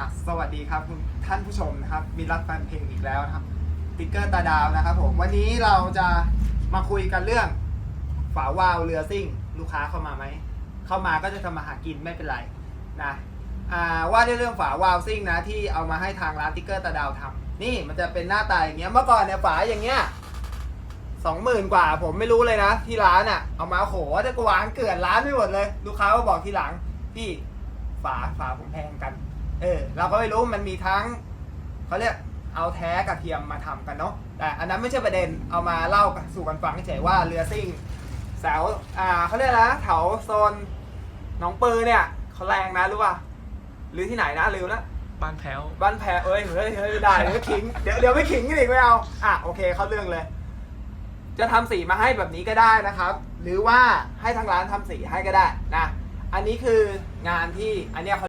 อะสวัสดีครับคุณท่านผู้ชมนะครับมีรักแฟนเพลงอีกแล้วนะครับติ๊กเกอร์ตาดาวนะครับผมวันนี้เราจะมาคุยกันเรื่อง ฝาวาล์วเรือซิ่ง ลูกค้าเข้ามาไหมเข้ามาก็จะทำมาหากินไม่เป็นไรนะอ่าว่าด้วยเรื่องฝาวาล์วซิ่งนะที่เอามาให้ทางร้านติ๊กเกอร์ตาดาวทำนี่มันจะเป็นหน้าตาอย่างเงี้ยเมื่อก่อนเนี่ยฝาอย่างเงี้ยสองหมื่นกว่าผมไม่รู้เลยนะ ที่ร้านอะ่ะเอามาโหจะกวางเกลื่อนร้านไปหมดเลย ลูกค้าก็บอกทีหลังพี่ฝาฝาผมแพงกัน เออเราก็ไม่รู้มันมีทั้งเขาเรียกเอาแท้กับเทียมมาทำกันเนาะแต่อันนั้นไม่ใช่ประเด็นเอามาเล่าสู่กันฟังเฉยๆว่าเรือซิ่งแถวอ่าเขาเรียกอะไรนะแถวโซนหนองปือเนี่ยเขาแรงนะรู้ป่ะหรือที่ไหนนะลืมแล้วบ้านแพ้วบ้านแพเอ้ยเฮ้ยเฮ้ยไม่ได้เดี๋ยวขิงเดี๋ยวเดี๋ยวไม่ขิงกันอีกไม่เอาอะโอเคเข้าเรื่องเลย จะทำสีมาให้แบบนี้ก็ได้นะครับ หรือว่าให้ทางร้านทำสีให้ก็ได้นะ อันนี้คืองานที่อันเนี้ยเขา